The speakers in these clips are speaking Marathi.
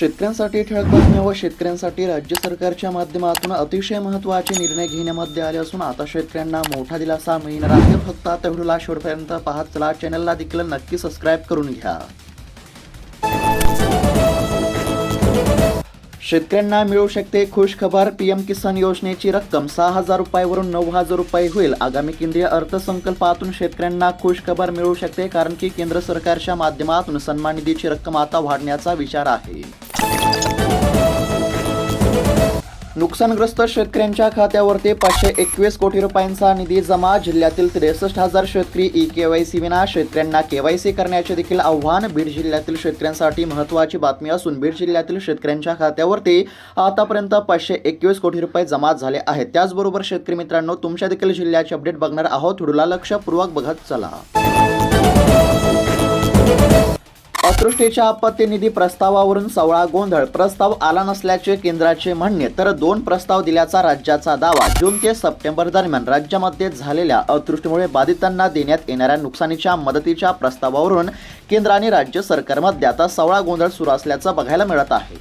शेतकऱ्यांसाठी ठळक बातम्या व शेतकऱ्यांसाठी राज्य सरकारच्या माध्यमातून अतिशय महत्त्वाचे निर्णय घेण्यामध्ये आले असून आता शेतकऱ्यांना मोठा दिलासा मिळणार आहे. फक्त आता व्हिडिओला शेवटपर्यंत पाहत चला. चॅनलला देखील नक्की सबस्क्राईब करून घ्या. शेतकऱ्यांना मिळू शकते खुश खबर पीएम किसान योजनेची रक्कम सहा हजार रुपयावरून नऊ हजार रुपये होईल. आगामी केंद्रीय अर्थसंकल्पातून शेतकऱ्यांना खुश खबर मिळू शकते कारण की केंद्र सरकारच्या माध्यमातून सन्मान निधीची रक्कम आता वाढण्याचा विचार आहे. नुकसानग्रस्त शेतकऱ्यांच्या खात्यावरती पाचशे एकवीस कोटी रुपयांचा निधी जमा जिल्ह्यातील त्रेसष्ट हजार शेतकरी ई केवायसी विना शेतकऱ्यांना केवायसी करण्याचे देखील आव्हान बीड जिल्ह्यातील शेतकऱ्यांसाठी महत्त्वाची बातमी असून बीड जिल्ह्यातील शेतकऱ्यांच्या खात्यावरती आतापर्यंत पाचशे एकवीस कोटी रुपये जमा झाले आहेत. त्याचबरोबर शेतकरी मित्रांनो तुमच्या देखील जिल्ह्याचे अपडेट बघणार आहोत. व्हिडिओला लक्षपूर्वक बघत चला. अतृष्टीच्या आपत्ती निधी प्रस्तावावरून सवळा गोंधळ. प्रस्ताव आला नसल्याचे केंद्राचे म्हणणे तर दोन प्रस्ताव दिल्याचा राज्याचा दावा. जून ते सप्टेंबर दरम्यान राज्यामध्ये झालेल्या अतृष्टीमुळे बाधितांना देण्यात येणाऱ्या नुकसानीच्या मदतीच्या प्रस्तावावरून केंद्र आणि राज्य सरकारमध्ये आता सवळा गोंधळ सुरू असल्याचं बघायला मिळत आहे.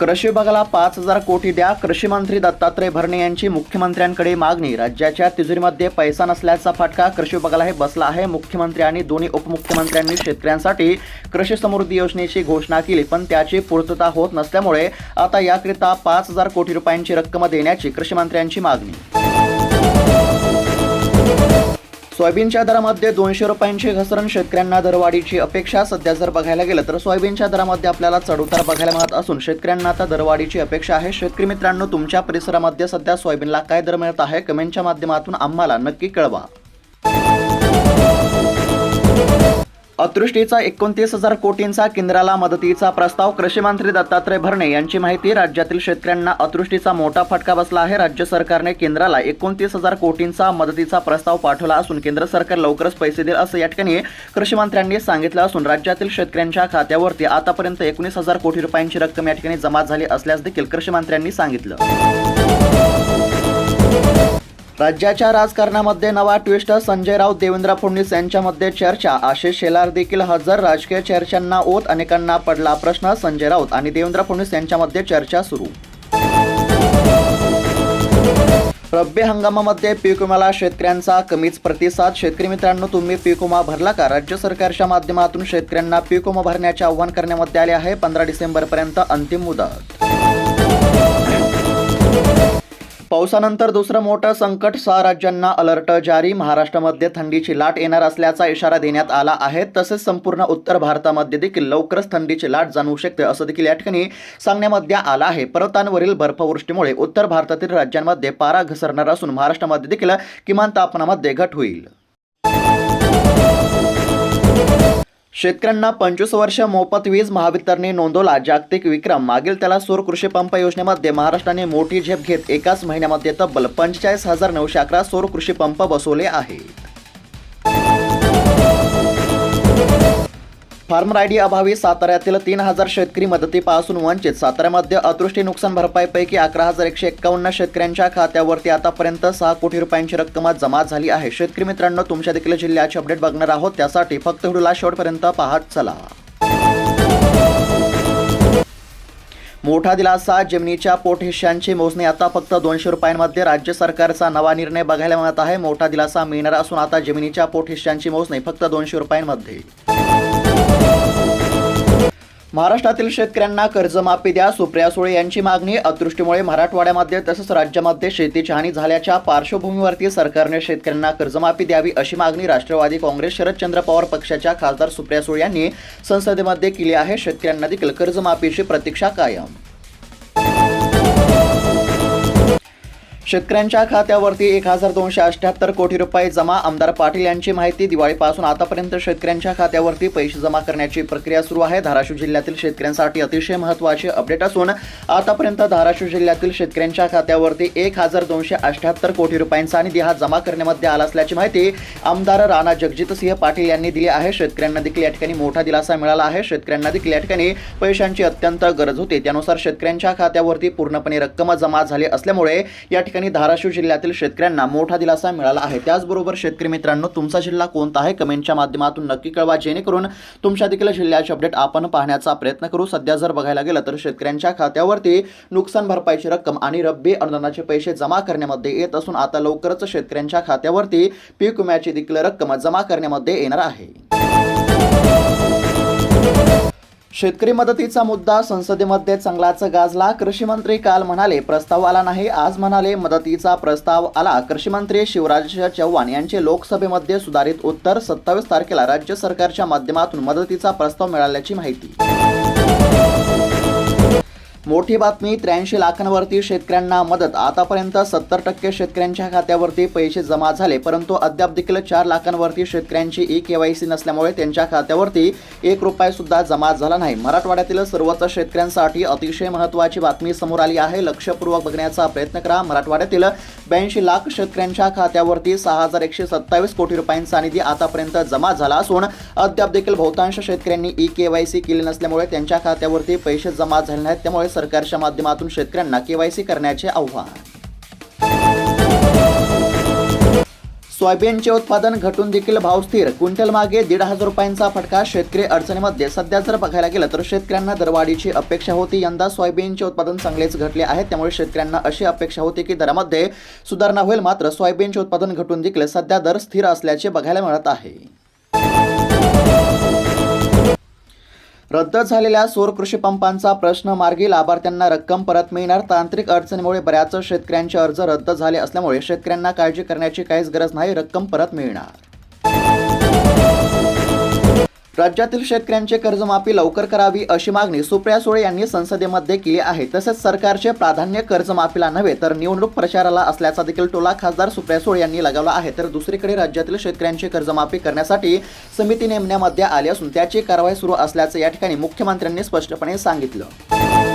कृषी विभागाला पाच हजार कोटी द्या. कृषी मंत्री दत्तात्रय भरणे यांची मुख्यमंत्र्यांकडे मागणी. राज्याच्या तिजोरीमध्ये पैसा नसल्याचा फटका कृषी विभागाला हे बसला आहे. मुख्यमंत्री आणि दोन्ही उपमुख्यमंत्र्यांनी शेतकऱ्यांसाठी कृषी समृद्धी योजनेची घोषणा केली पण त्याची पूर्तता होत नसल्यामुळे आता याकरिता पाच हजार कोटी रुपयांची रक्कम देण्याची कृषी मंत्र्यांची मागणी. सोयाबीनच्या दरामध्ये दोनशे रुपयांची घसरण शेतकऱ्यांना दरवाढीची अपेक्षा सध्या जर बघायला गेलं तर सोयाबीनच्या दरामध्ये आपल्याला चढउतार बघायला मिळत असून शेतकऱ्यांना आता दरवाढीची अपेक्षा आहे. शेतकरी मित्रांनो तुमच्या परिसरामध्ये सध्या सोयाबीनला काय दर मिळत आहे? कमेंटच्या माध्यमातून आम्हाला नक्की कळवा. अतृष्टीचा एकोणतीस हजार कोटींचा केंद्राला मदतीचा प्रस्ताव कृषी मंत्री दत्तात्रय भरणे यांची माहिती राज्यातील शेतकऱ्यांना अतृष्टीचा मोठा फटका बसला आहे. राज्य सरकारने केंद्राला एकोणतीस हजार कोटींचा मदतीचा प्रस्ताव पाठवला असून केंद्र सरकार लवकरच पैसे देईल असं या ठिकाणी कृषी मंत्र्यांनी सांगितलं असून राज्यातील शेतकऱ्यांच्या खात्यावरती आतापर्यंत एकोणीस हजार कोटी रुपयांची रक्कम या ठिकाणी जमा झाली असल्यास देखील कृषी मंत्र्यांनी सांगितलं. राज्याच्या राजकारणामध्ये नवा ट्विस्ट संजय राऊत देवेंद्र फडणवीस यांच्यामध्ये चर्चा. आशिष शेलार देखील हजर. राजकीय चर्चांना ओत अनेकांना पडला प्रश्न. संजय राऊत आणि देवेंद्र फडणवीस यांच्यामध्ये चर्चा सुरू. रब्बी हंगामामध्ये पीक विम्याला शेतकऱ्यांचा कमीच प्रतिसाद. शेतकरी मित्रांनो तुम्ही पीक विमा भरला का? राज्य सरकारच्या माध्यमातून शेतकऱ्यांना पीक विमा भरण्याचे आव्हान करण्यामध्ये आले आहे. पंधरा डिसेंबरपर्यंत अंतिम मुदत. पावसानंतर दुसरं मोठं संकट सहा राज्यांना अलर्ट जारी. महाराष्ट्रामध्ये थंडीची लाट येणार असल्याचा इशारा देण्यात आला आहे. तसेच संपूर्ण उत्तर भारतामध्ये देखील लवकरच थंडीची लाट जाणवू शकते असं देखील या ठिकाणी सांगण्यामध्ये आलं आहे. पर्वतांवरील बर्फवृष्टीमुळे उत्तर भारतातील राज्यांमध्ये पारा घसरणार असून महाराष्ट्रामध्ये देखील किमान तापमानामध्ये घट होईल. शेतकऱ्यांना पंचवीस वर्ष मोफत वीज महावितरणे नोंदवला जागतिक विक्रम. मागील त्याला सूर कृषी पंप योजनेमध्ये महाराष्ट्राने मोठी झेप घेत एकाच महिन्यामध्ये तब्बल पंचेचाळीस हजार नऊशे अकरा सौर कृषी पंप बसवले आहेत. फार्मर आयडी अभावी साताऱ्यातील तीन हजार शेतकरी मदतीपासून वंचित. साताऱ्यामध्ये अतृष्टी नुकसान भरपाईपैकी अकरा हजार एकशे एक्कावन्न शेतकऱ्यांच्या खात्यावरती आतापर्यंत सहा कोटी रुपयांची रक्कम जमा झाली आहे. शेतकरी मित्रांनो तुमच्या देखील जिल्ह्याचे अपडेट बघणार आहोत. त्यासाठी फक्त व्हिडिओला शेवटपर्यंत पाहत चला. मोठा दिलासा जमिनीच्या पोट हिश्श्यांची मोजणी. आता फक्त दोनशे रुपयांमध्ये राज्य सरकारचा नवा निर्णय बघायला मिळत आहे. मोठा दिलासा मिळणार असून आता जमिनीच्या पोट हिश्श्यांची मोजणी फक्त दोनशे रुपयांमध्ये. महाराष्ट्रातील शेतकऱ्यांना कर्जमाफी द्या. सुप्रिया सुळे यांची मागणी. अतृष्टीमुळे मराठवाड्यामध्ये तसंच राज्यामध्ये शेतीची हानी झाल्याच्या पार्श्वभूमीवरती सरकारने शेतकऱ्यांना कर्जमाफी द्यावी अशी मागणी राष्ट्रवादी काँग्रेस शरदचंद्र पवार पक्षाच्या खासदार सुप्रिया सुळे यांनी संसदेमध्ये केली आहे. शेतकऱ्यांना देखील कर्जमाफीची प्रतीक्षा कायम. शेतकऱ्यांच्या खात्यावरती एक हजार दोनशे अठ्याहत्तर कोटी रुपये जमा आमदार पाटील यांची माहिती. दिवाळीपासून आतापर्यंत शेतकऱ्यांच्या खात्यावरती पैसे जमा करण्याची प्रक्रिया सुरू आहे. धाराशिव जिल्ह्यातील शेतकऱ्यांसाठी अतिशय महत्त्वाचे अपडेट असून आतापर्यंत धाराशिव जिल्ह्यातील शेतकऱ्यांच्या खात्यावरती एक हजार दोनशे अठ्याहत्तर कोटी रुपयांचा निधी हा जमा करण्यामध्ये आला असल्याची माहिती आमदार राणा जगजितसिंह पाटील यांनी दिली आहे. शेतकऱ्यांना देखील या ठिकाणी मोठा दिलासा मिळाला आहे. शेतकऱ्यांना देखील या ठिकाणी पैशांची अत्यंत गरज होती. त्यानुसार शेतकऱ्यांच्या खात्यावरती पूर्णपणे रक्कम जमा झाली असल्यामुळे या ठिकाणी ठिकाणी धाराशिव जिल्ह्यातील शेतकऱ्यांना मोठा दिलासा मिळाला आहे. त्याचबरोबर शेतकरी मित्रांनो तुमचा जिल्हा कोणता आहे? कमेंटच्या माध्यमातून नक्की कळवा. जेणेकरून तुमच्या देखील जिल्ह्याचे अपडेट आपण पाहण्याचा प्रयत्न करू. सध्या जर बघायला गेलं तर शेतकऱ्यांच्या खात्यावरती नुकसान भरपाईची रक्कम आणि रब्बी अनुदानाचे पैसे जमा करण्यामध्ये येत असून आता लवकरच शेतकऱ्यांच्या खात्यावरती पीक विम्याची देखील रक्कम जमा करण्यामध्ये येणार आहे. शेतकरी मदतीचा मुद्दा संसदेमध्ये चांगलाच गाजला. कृषी मंत्री काल म्हणाले प्रस्ताव आला नाही. आज म्हणाले मदतीचा प्रस्ताव आला. कृषी मंत्री शिवराज चव्हाण यांचे लोकसभेमध्ये सुधारित उत्तर सत्तावीस तारखेला राज्य सरकारच्या माध्यमातून मदतीचा प्रस्ताव मिळाल्याची माहिती. मोठी बातमी त्र्याऐंशी लाखांवरती शेतकऱ्यांना मदत. आतापर्यंत सत्तर टक्के शेतकऱ्यांच्या खात्यावरती पैसे जमा झाले परंतु अद्याप देखील चार लाखांवरती शेतकऱ्यांची ई केवायसी नसल्यामुळे त्यांच्या खात्यावरती एक रुपये सुद्धा जमा झाला नाही. मराठवाड्यातील सर्वच शेतकऱ्यांसाठी अतिशय महत्त्वाची बातमी समोर आली आहे. लक्षपूर्वक बघण्याचा प्रयत्न करा. मराठवाड्यातील ब्याऐंशी लाख शेतकऱ्यांच्या खात्यावरती सहा हजार एकशे सत्तावीस कोटी रुपयांचा निधी आतापर्यंत जमा झाला असून अद्याप देखील बहुतांश शेतकऱ्यांनी ई केवायसी केली नसल्यामुळे त्यांच्या खात्यावरती पैसे जमा झाले नाहीत. त्यामुळे सरकारच्या माध्यमातून शेतकऱ्यांना केवायसी करण्याचे आव्हान. सोयाबीनचे उत्पादन घटून देखील भाव स्थिर. क्विंटल मागे दीड हजार रुपयांचा फटका. शेतकरी अडचणीमध्ये. सध्या जर बघायला गेलं तर शेतकऱ्यांना दरवाढीची अपेक्षा होती. यंदा सोयाबीनचे उत्पादन चांगलेच घटले आहे. त्यामुळे शेतकऱ्यांना अशी अपेक्षा होती की दरामध्ये सुधारणा होईल. मात्र सोयाबीनचे उत्पादन घटून देखील सध्या दर स्थिर असल्याचे बघायला मिळत आहे. रद्द झालेल्या सौर कृषी पंपांचा प्रश्न मार्गी लाभार्थ्यांना रक्कम परत मिळणार. तांत्रिक अडचणीमुळे बऱ्याच शेतकऱ्यांचे अर्ज रद्द झाले असल्यामुळे शेतकऱ्यांना काळजी करण्याची काहीच गरज नाही. रक्कम परत मिळणार. राज्यातील शेतकऱ्यांचे कर्जमाफी लवकर करावी अशी मागणी सुप्रिया सुळे यांनी संसदेमध्ये केली आहे. तसेच सरकारचे प्राधान्य कर्जमाफीला नव्हे तर निवडणूक प्रचाराला असल्याचा देखील टोला खासदार सुप्रिया सुळे यांनी लगावला आहे. तर दुसरीकडे राज्यातील शेतकऱ्यांची कर्जमाफी करण्यासाठी समिती नेमण्यामध्ये आली असून त्याची कारवाई सुरू असल्याचं या ठिकाणी मुख्यमंत्र्यांनी स्पष्टपणे सांगितलं.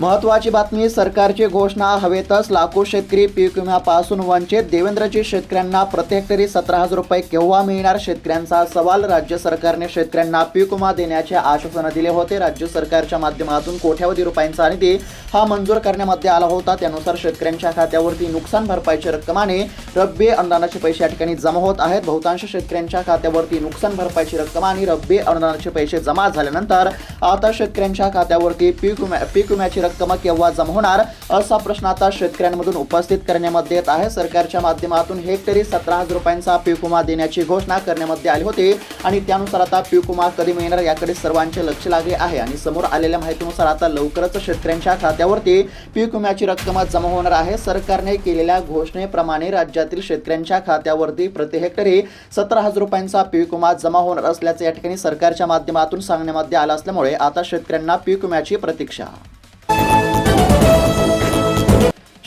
महत्वाची बातमी सरकारची घोषणा हवेतच लाखो शेतकरी पीक विम्यापासून वंचित. देवेंद्रजी शेतकऱ्यांना प्रति हेक्टरी सतरा हजार रुपये केव्हा मिळणार? शेतकऱ्यांचा सवाल राज्य सरकारने शेतकऱ्यांना पीक विमा देण्याचे आश्वासन दिले होते. राज्य सरकारच्या माध्यमातून कोट्यावधी रुपयांचा निधी हा मंजूर करण्यामध्ये आला होता. त्यानुसार शेतकऱ्यांच्या खात्यावरती नुकसान भरपाईची रक्कमाने रब्बी अनुदानाचे पैसे या ठिकाणी जमा होत आहेत. बहुतांश शेतकऱ्यांच्या खात्यावरती नुकसान भरपाईची रक्कम आणि रब्बी अनुदानाचे पैसे जमा झाल्यानंतर आता शेतकऱ्यांच्या खात्यावरती पीक विम्या पीक विम्याची रक्कम केव्हा जमा होणार असा प्रश्न आता शेतकऱ्यांमधून उपस्थित करण्यामध्ये येत आहे. सरकारच्या माध्यमातून हेक्टरी सतरा हजार रुपयांचा पीक विमा देण्याची घोषणा करण्यामध्ये आली होती आणि त्यानुसार आता पीक विमा कधी मिळणार याकडे सर्वांचे लक्ष लागले आहे. आणि समोर आलेल्या माहितीनुसार आता लवकरच शेतकऱ्यांच्या खात्यावरती पीक विम्याची रक्कम जमा होणार आहे. सरकारने केलेल्या घोषणेप्रमाणे राज्यातील शेतकऱ्यांच्या खात्यावरती प्रति हेक्टरी सतरा हजार रुपयांचा पीक विमा जमा होणार असल्याचं या ठिकाणी सरकारच्या माध्यमातून सांगण्यामध्ये आलं असल्यामुळे आता शेतकऱ्यांना पीक विम्याची प्रतीक्षा.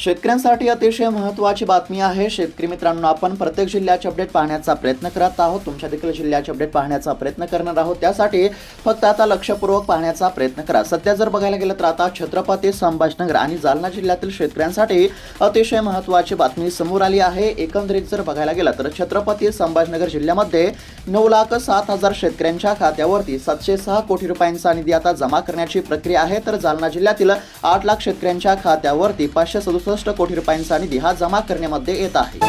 शेतकऱ्यांसाठी अतिशय महत्त्वाची बातमी आहे. शेतकरी मित्रांनो आपण प्रत्येक जिल्ह्याचे अपडेट पाहण्याचा प्रयत्न करत आहोत. तुमच्या देखील जिल्ह्याचे अपडेट पाहण्याचा प्रयत्न करणार आहोत. त्यासाठी फक्त आता लक्षपूर्वक पाहण्याचा प्रयत्न करा. सध्या जर बघायला गेलं तर आता छत्रपती संभाजीनगर आणि जालना जिल्ह्यातील शेतकऱ्यांसाठी अतिशय महत्त्वाची बातमी समोर आली आहे. एकंदरीत जर बघायला गेलं तर छत्रपती संभाजीनगर जिल्ह्यामध्ये नऊ लाख सात हजार शेतकऱ्यांच्या खात्यावरती सातशे सहा कोटी रुपयांचा निधी आता जमा करण्याची प्रक्रिया आहे. तर जालना जिल्ह्यातील आठ लाख शेतकऱ्यांच्या खात्यावरती पाचशे सदुसष्ट कोटी रुपयांचा निधी हा जमा करण्यामध्ये येत आहे.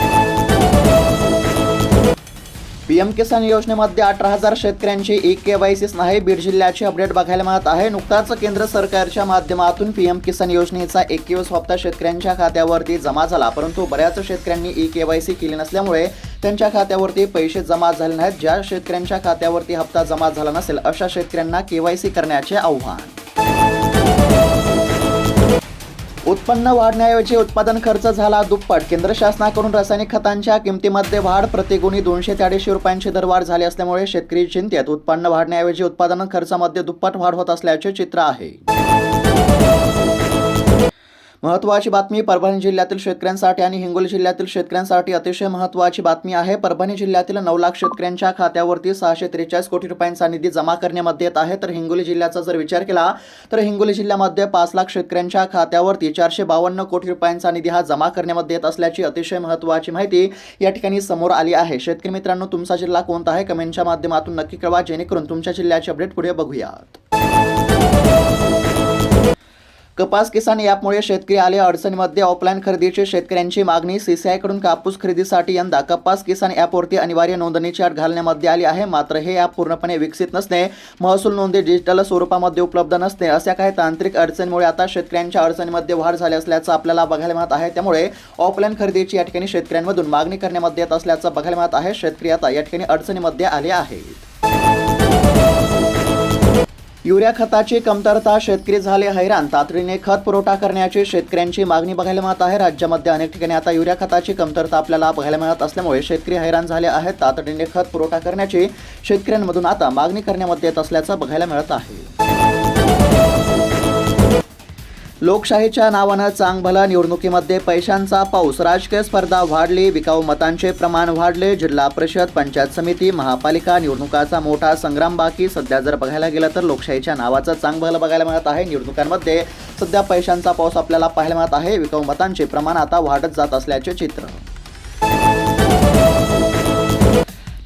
पीएम किसान योजनेमध्ये अठरा हजार शेतकऱ्यांची ई केवायसीच नाही बीड जिल्ह्याची अपडेट बघायला मिळत आहे. नुकताच केंद्र सरकारच्या माध्यमातून पीएम किसान योजनेचा एकवीस हप्ता शेतकऱ्यांच्या खात्यावरती जमा झाला. परंतु बऱ्याच शेतकऱ्यांनी ई केवायसी केली नसल्यामुळे त्यांच्या खात्यावरती पैसे जमा झाले नाहीत. ज्या शेतकऱ्यांच्या खात्यावरती हप्ता जमा झाला नसेल अशा शेतकऱ्यांना केवायसी करण्याचे आव्हान. उत्पन्न वाढण्याऐवजी उत्पादन खर्च झाला दुप्पट. केंद्र शासनाकडून रासायनिक खतांच्या किमतीमध्ये वाढ. प्रतिगुणी दोनशे ते अडीचशे रुपयांची दरवाढ झाली असल्यामुळे शेतकरी चिंतेत. उत्पन्न वाढण्याऐवजी उत्पादन खर्चामध्ये दुप्पट वाढ होत असल्याचे चित्र आहे. महत्त्वाची बातमी परभणी जिल्ह्यातील शेतकऱ्यांसाठी आणि हिंगोली जिल्ह्यातील शेतकऱ्यांसाठी अतिशय महत्त्वाची बातमी आहे. परभणी जिल्ह्यातील नऊ लाख शेतकऱ्यांच्या खात्यावरती सहाशे त्रेचाळीस कोटी रुपयांचा निधी जमा करण्यामध्ये येत आहे. तर हिंगोली जिल्ह्याचा जर विचार केला तर हिंगोली जिल्ह्यामध्ये पाच लाख शेतकऱ्यांच्या खात्यावरती चारशे बावन्न कोटी रुपयांचा निधी हा जमा करण्यामध्ये येत असल्याची अतिशय महत्त्वाची माहिती या ठिकाणी समोर आली आहे. शेतकरी मित्रांनो तुमचा जिल्हा कोणता आहे? कमेंटच्या माध्यमातून नक्की कळवा जेणेकरून तुमच्या जिल्ह्याचे अपडेट पुढे बघूयात. कपास किसान ॲपमुळे शेतकरी आले अडचणीमध्ये. ऑफलाईन खरेदीची शेतकऱ्यांची मागणी. सीसीआयकडून कापूस खरेदीसाठी यंदा कपास किसान ॲपवरती अनिवार्य नोंदणीची अट घालण्यामध्ये आली आहे. मात्र हे ॲप पूर्णपणे विकसित नसणे महसूल नोंदी डिजिटल स्वरूपामध्ये उपलब्ध नसणे अशा काही तांत्रिक अडचणीमुळे आता शेतकऱ्यांच्या अडचणीमध्ये वाढ झाली असल्याचं आपल्याला बघायला मिळत आहे. त्यामुळे ऑफलाईन खरेदीची या ठिकाणी शेतकऱ्यांमधून मागणी करण्यामध्ये येत असल्याचं बघायला मिळत आहे. शेतकरी आता या ठिकाणी अडचणीमध्ये आले आहेत. युरिया खताची कमतरता शेतकरी झाले हैराण. तातडीने खत पुरवठा करण्याची शेतकऱ्यांची मागणी बघायला मिळत आहे. राज्यामध्ये अनेक ठिकाणी आता युरिया खताची कमतरता आपल्याला बघायला मिळत असल्यामुळे शेतकरी हैराण झाले आहेत. तातडीने खत पुरवठा करण्याची शेतकऱ्यांमधून आता मागणी करण्यामध्ये येत असल्याचं बघायला मिळत आहे. लोकशाहीच्या नावानं चांगभला निवडणुकीमध्ये पैशांचा पाऊस. राजकीय स्पर्धा वाढली विकाऊ मतांचे प्रमाण वाढले जिल्हा परिषद पंचायत समिती महापालिका निवडणुकाचा मोठा संग्राम बाकी. सध्या जर बघायला गेलं तर लोकशाहीच्या नावाचं चांगभलं बघायला मिळत आहे. निवडणुकांमध्ये सध्या पैशांचा पाऊस आपल्याला पाहायला मिळत आहे. विकाऊ मतांचे प्रमाण आता वाढत जात असल्याचे चित्र.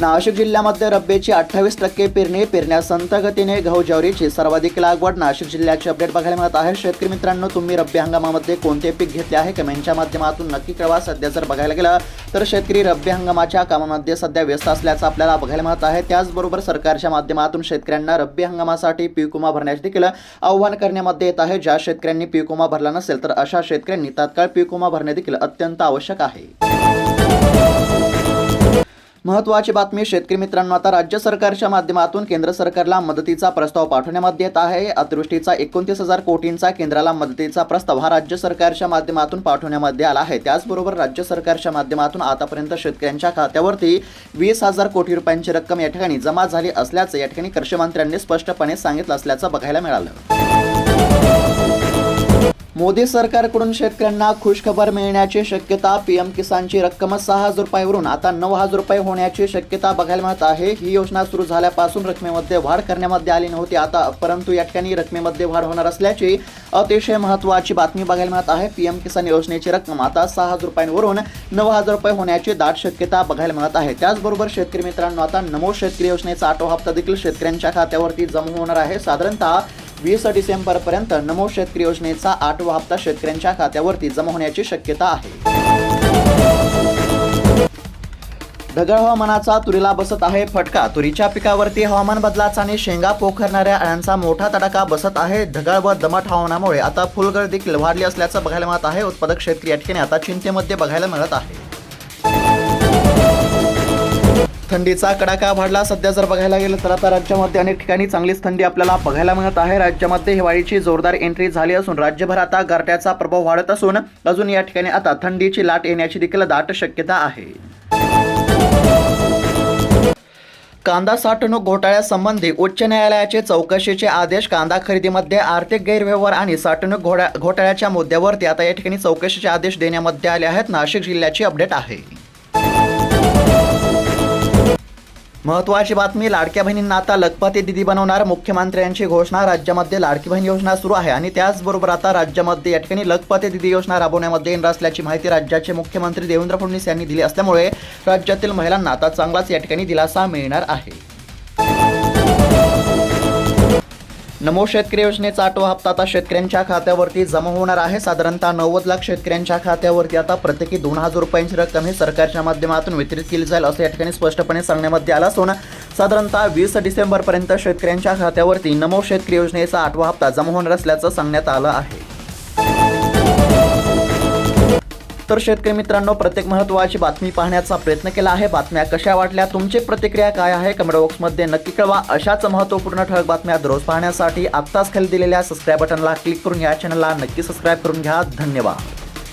नाशिक जिल्ह्यामध्ये रब्बीची अठ्ठावीस टक्के पेरणी पेरण्या संत गतीने गहू ज्वारीची सर्वाधिक लागवड नाशिक जिल्ह्याची अपडेट बघायला मिळत आहे. शेतकरी मित्रांनो तुम्ही रब्बी हंगामामध्ये कोणते पीक घेतले आहे? कमेंटच्या माध्यमातून नक्की कळवा. सध्या जर बघायला गेलं तर शेतकरी रब्बी हंगामाच्या कामामध्ये सध्या व्यस्त असल्याचं आपल्याला बघायला मिळत आहे. त्याचबरोबर सरकारच्या माध्यमातून शेतकऱ्यांना रब्बी हंगामासाठी पीक विमा भरण्याचे देखील आव्हान करण्यामध्ये येत आहे. ज्या शेतकऱ्यांनी पीक विमा भरला नसेल तर अशा शेतकऱ्यांनी तात्काळ पीक विमा भरणे देखील अत्यंत आवश्यक आहे. महत्त्वाची बातमी शेतकरी मित्रांनो आता राज्य सरकारच्या माध्यमातून केंद्र सरकारला मदतीचा प्रस्ताव पाठवण्यामध्ये येत आहे. अतिवृष्टीचा एकोणतीस हजार कोटींचा केंद्राला मदतीचा प्रस्ताव हा राज्य सरकारच्या माध्यमातून पाठवण्यामध्ये आला आहे. त्याचबरोबर राज्य सरकारच्या माध्यमातून आतापर्यंत शेतकऱ्यांच्या खात्यावरती वीस हजार कोटी रुपयांची रक्कम या ठिकाणी जमा झाली असल्याचं या ठिकाणी कृषी मंत्र्यांनी स्पष्टपणे सांगितलं असल्याचं बघायला मिळालं. मोदी सरकारकडून शेतकऱ्यांना खुशखबर मिळण्याची शक्यता पीएम किसानची रक्कम सहा हजार रुपयावरून आता नऊ हजार रुपये होण्याची शक्यता बघायला मिळत आहे. ही योजना सुरू झाल्यापासून रकमेमध्ये वाढ करण्यामध्ये आली नव्हती आता परंतु या ठिकाणी रकमेमध्ये वाढ होणार असल्याची अतिशय महत्त्वाची बातमी बघायला मिळत आहे. पीएम किसान योजनेची रक्कम आता सहा हजार रुपयांवरून नऊ हजार रुपये होण्याची दाट शक्यता बघायला मिळत आहे. त्याचबरोबर शेतकरी मित्रांनो आता नमो शेतकरी योजनेचा आठवा हप्ता देखील शेतकऱ्यांच्या खात्यावरती जमा होणार आहे. साधारणतः वीस डिसेंबरपर्यंत नमो शेतकरी योजनेचा आठवा हप्ता शेतकऱ्यांच्या खात्यावरती जमा होण्याची शक्यता आहे. ढगाळ हवामानाचा तुरीला बसत आहे फटका. तुरीच्या पिकावरती हवामान बदलाचा आणि शेंगा पोखरणाऱ्या अळ्यांचा मोठा तडाखा बसत आहे. ढगाळ व दमट हवामानामुळे आता फुलगळ देखील वाढली असल्याचं बघायला मिळत आहे. उत्पादक शेतकरी या ठिकाणी आता चिंतेमध्ये बघायला मिळत आहे. थंडीचा कडाका वाढला. सध्या जर बघायला गेलं तर आता राज्यामध्ये अनेक ठिकाणी चांगलीच थंडी आपल्याला बघायला मिळत आहे. राज्यामध्ये हिवाळीची जोरदार एंट्री झाली असून राज्यभर आता गारट्याचा प्रभाव वाढत असून अजून या ठिकाणी आता थंडीची लाट येण्याची देखील दाट शक्यता आहे. कांदा साठवणूक घोटाळ्यासंबंधी उच्च न्यायालयाचे चौकशीचे आदेश कांदा खरेदीमध्ये आर्थिक गैरव्यवहार आणि साठवणूक घोडा घोटाळ्याच्या मुद्द्यावरती आता या ठिकाणी चौकशीचे आदेश देण्यामध्ये आले आहेत. नाशिक जिल्ह्याची अपडेट आहे. महत्वाची बातमी लाडक्या बहिणींना आता लखपती दिदी बनवणार मुख्यमंत्र्यांची घोषणा राज्यामध्ये लाडकी बहीण योजना सुरू आहे आणि त्याचबरोबर आता राज्यामध्ये या ठिकाणी लखपती दिदी योजना राबवण्यामध्ये येणार असल्याची माहिती राज्याचे मुख्यमंत्री देवेंद्र फडणवीस यांनी दिली असल्यामुळे राज्यातील महिलांना आता चांगलाच या ठिकाणी दिलासा मिळणार आहे. नमो शेतकरी योजनेचा आठवा हप्ता आता शेतकऱ्यांच्या खात्यावरती जमा होणार आहे. साधारणतः नव्वद लाख शेतकऱ्यांच्या खात्यावरती आता प्रत्येकी दोन हजार रुपयांची रक्कम ही सरकारच्या माध्यमातून वितरित केली जाईल असं या ठिकाणी स्पष्टपणे सांगण्यामध्ये आलं असून साधारणतः वीस डिसेंबरपर्यंत शेतकऱ्यांच्या खात्यावरती नमो शेतकरी योजनेचा आठवा हप्ता जमा होणार असल्याचं सांगण्यात आलं आहे. तर शेतकरी मित्रांनो प्रत्येक महत्त्वाची बातमी पाहण्याचा प्रयत्न केला आहे. बातम्या कशा वाटल्या तुमची प्रतिक्रिया काय आहे? कमेंट बॉक्समध्ये नक्की कळवा. अशाच महत्त्वपूर्ण ठळक बातम्या दररोज पाहण्यासाठी आत्ताच खाली दिलेल्या सबस्क्राईब बटनला क्लिक करून या चॅनलला नक्की सबस्क्राईब करून घ्या. धन्यवाद.